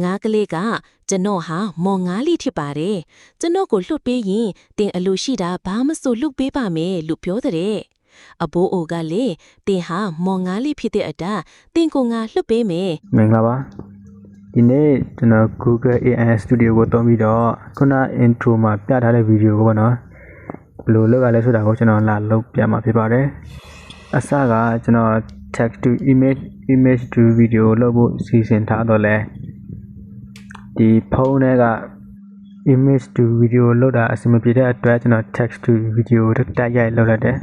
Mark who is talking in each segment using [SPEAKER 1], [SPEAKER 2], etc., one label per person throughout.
[SPEAKER 1] ငါကလေးကကျွန်တော်ဟာမော်ငါးလေးဖြစ်ပါတယ်ကျွန်တော်ကိုလှုပ်ပေးရင်တင်အလိုရှိတာဘာမဆိုလှုပ်ပေးပါမယ်လို့ပြောတဲ့အဘိုးအိုကလေတင်ဟာမော်ငါးလေးဖြစ်တဲ့အတာတင်ကိုငါလှုပ်ပေးမယ်
[SPEAKER 2] မင်္ဂလာပါဒီနေ့ကျွန်တော် Google AI Studio ကိုသုံးပြီးတော့ခုန intro မှာပြထားတဲ့ဗီဒီယိုကိုပေါ့နော်ဘယ်လိုလုပ်ရလဲဆိုတာကိုကျွန်တော်လာလုပ်ပြမှာဖြစ်ပါတယ်အစကကျွန်တော် text to image image to video လုပ်ဖို့စီစဉ်ထားတော့လဲ ဒီဖုန်းထဲက image to video လုပ်တာအဆင်မပြေတဲ့အတွက်ကျွန်တော် text to video တိုက်ရိုက်လုပ်လိုက်တယ်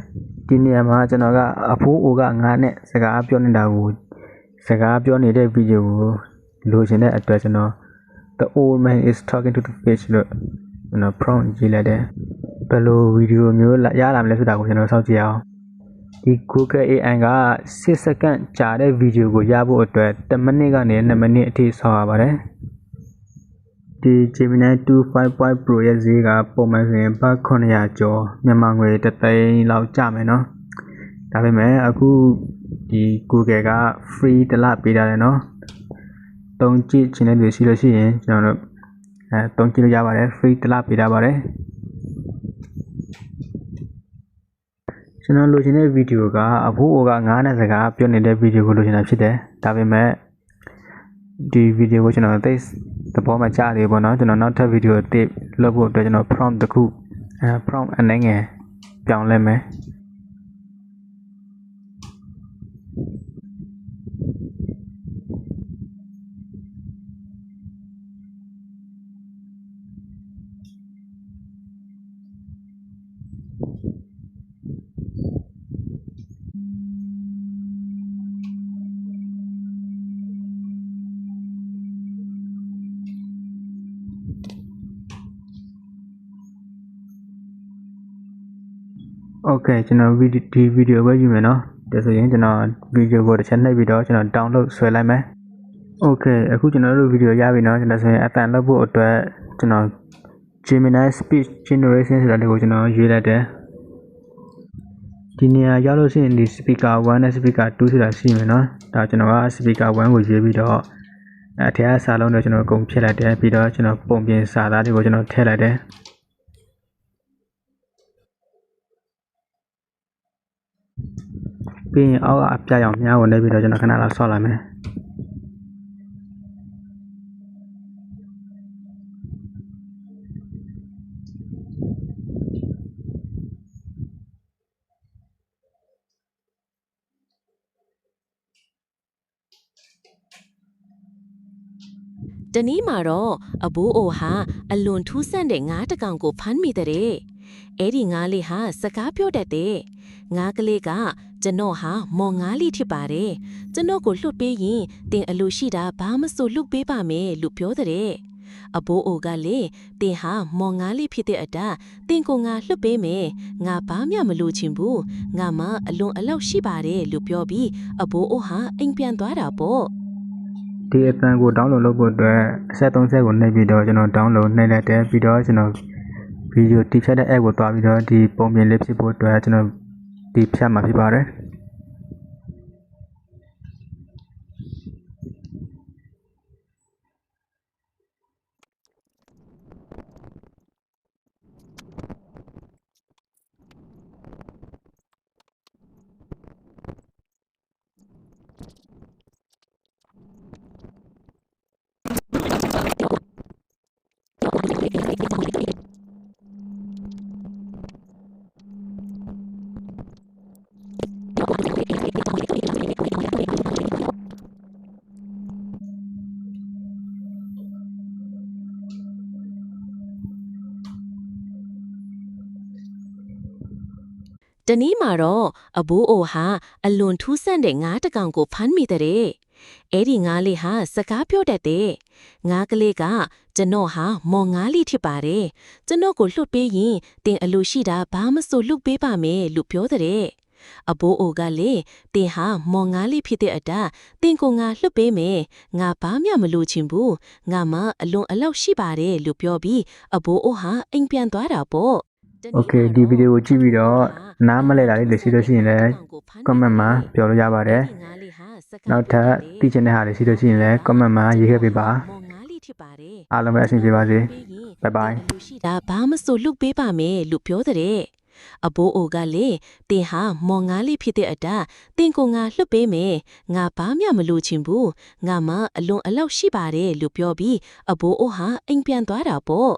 [SPEAKER 2] ဒီနေရာမှာကျွန်တော်ကအဖိုးအိုကငါနဲ့စကားပြောနေတာကိုစကားပြောနေတဲ့ဗီဒီယိုကိုလိုချင်တဲ့အတွက်ကျွန်တော် The old man is talking to the fish လို့ကျွန်တော် prompt ရေးလိုက်တယ်ဘယ်လိုဗီဒီယိုမျိုးလာရလာမလဲဆိုတာကိုကျွန်တော်စောင့်ကြည့်အောင်ဒီ Google AI က6စက္ကန့်ကြာတဲ့ဗီဒီယိုကိုရဖို့အတွက်10မိနစ်ကနေ2မိနစ်အထိဆောင်းရပါတယ် ဒီ Gemini 2.5 Pro ရဲ့ဈေးကပုံမှန်ဆိုရင်ဘတ်900ကျော်မြန်မာငွေ3သိန်းလောက်ကျမယ်နော်ဒါပေမဲ့အခုဒီ Google က free တစ်လပေးထားတယ်နော်သုံးကြည့်ချင်တဲ့လူရှိလို့ရှိရင်ကျွန်တော်တို့အဲသုံးကြည့်လို့ရပါတယ် free တစ်လပေးထားပါတယ်ကျွန်တော်လိုချင်တဲ့ဗီဒီယိုကအဖိုးအိုကငားနဲ့စကားပြောနေတဲ့ဗီဒီယိုကိုလိုချင်တာဖြစ်တယ်ဒါပေမဲ့ဒီဗီဒီယိုကိုကျွန်တော်သိ သဘောမကျသေးဘူးပေါ့နော်ကျွန်တော်နောက်ထပ်ဗီဒီယိုတစ်လုပ်ဖို့အတွက်ကျွန်တော် prompt တစ်ခုအဲ prompt အနေငယ်ပြောင်းလဲမယ် Okay ကျွန်တော်ဒီဗီဒီယိုပဲယူမယ်နော်ဒါဆိုရင်ကျွန်တော်ဗီဒီယိုကိုတစ်ချက်နှိပ်ပြီးတော့ကျွန်တော် download ဆွဲလိုက်မယ် Okay အခုကျွန်တော်တို့ဗီဒီယိုရပြီနော်ကျွန်တော်ဆိုရင်အတန်လောက်ဖို့အတွက်ကျွန်တော် Gemini speech generation ဆိုတာလေးကိုကျွန်တော်ရွေးလိုက်တယ်ဒီနေရာရောက်လို့ရှိရင်ဒီ speaker 1နဲ့ speaker 2ဆိုတာရှိမယ်နော်ဒါကျွန်တော်က speaker 1ကိုရွေးပြီးတော့ အဲထဲကစာလုံးတွေကျွန်တော်အကုန်ဖြည့်လိုက်တယ်ပြီးတော့ကျွန်တော်ပုံပြင်စာသားတွေကိုကျွန်တော်ထည့်လိုက်တယ်ပြီးရင်အောက်ကအပြရောင်မြားကိုနေပြီးတော့ကျွန်တော်ခဏလောက်ဆော့လိုက်မယ်။
[SPEAKER 1] တနည်းမှာတော့အဘိုးအိုဟာအလွန်ထူးဆန်းတဲ့ငါးတစ်ကောင်ကိုဖမ်းမိတဲ့အဲ့ဒီငါးလေးဟာစကားပြောတတ်တဲ့ငါးကလေးကကျွန်တော်ဟာမော်ငါးလေးဖြစ်ပါတယ်ကျွန်တော်ကိုလှုပ်ပေးရင်တင်အလိုရှိတာဘာမဆိုလှုပ်ပေးပါမယ်လို့ပြောတဲ့အဘိုးအိုကလေတင်ဟာမော်ငါးလေးဖြစ်တဲ့အတာတင်ကိုငါလှုပ်ပေးမယ်ငါဘာမှမလိုချင်ဘူးငါမအလွန်အလောက်ရှိပါတယ်လို့ပြောပြီးအဘိုးအိုဟာအိမ်ပြန်သွားတာပေါ့
[SPEAKER 2] ဒီအတန်ကို download လုပ်ဖို့အတွက်အဆက်30ကိုနှိပ်ပြီးတော့ကျွန်တော် download နှိပ်လိုက်တယ်ပြီးတော့ကျွန်တော်ဗီဒီယိုတိဖြတ်တဲ့ app ကိုတွားပြီးတော့ဒီပုံပြင်လေးဖြစ်ဖို့အတွက်ကျွန်တော်ဒီဖြတ်မှာဖြစ်ပါတယ်။
[SPEAKER 1] တနည်းမှာတော့အဘိုးအိုဟာအလွန်ထူးဆန်းတဲ့ငါးတစ်ကောင်ကိုဖမ်းမိတဲ့အဲ့ဒီငါးလေးဟာစကားပြောတတ်တဲ့ငါးကလေးကကျွန်တော်ဟာမော်ငါးလေးဖြစ်ပါတယ်ကျွန်တော်ကိုလှုပ်ပေးရင်တင်အလိုရှိတာဘာမဆိုလှုပ်ပေးပါမယ်လို့ပြောတဲ့ အဘိုးအိုကလေတင်ဟာမော်ငါးလေးဖြစ်တဲ့အတာတင်ကိုငါလှုပ်ပေးမယ်ငါဘာမှမလိုချင်ဘူးငါမအလွန်အလောက်ရှိပါတယ်လို့ပြောပြီးအဘိုးအိုဟာအိမ်ပြန်သွားတာပေါ့
[SPEAKER 2] Okay ဒီဗီဒီယိုကိုကြည့်ပြီးတော့နားမလဲတာလေးတွေရှိလို့ရှိရင်လည်း comment မှာပြောလို့ရပါတယ်။နောက်ထပ်သိချင်တဲ့ဟာတွေရှိလို့ရှိရင်လည်း comment မှာရေးခဲ့ပေးပါ
[SPEAKER 1] ဖြစ်ပါတယ်
[SPEAKER 2] အားလုံးပဲအဆင်ပြေပါစေ Bye bye
[SPEAKER 1] လူရှိတာဘာမဆိုလှုပ်ပေးပါမယ်လို့ပြောတဲ့ အဘိုးအိုကလည်းတင်ဟာမော်ငါးလေးဖြစ်တဲ့အတားတင်ကိုငါလှုပ်ပေးမယ်ငါဘာမှမလို့ချင်ဘူးငါမအလွန်အလောက်ရှိပါတယ်လို့ပြောပြီးအဘိုးအိုဟာအိမ်ပြန်သွားတာပေါ့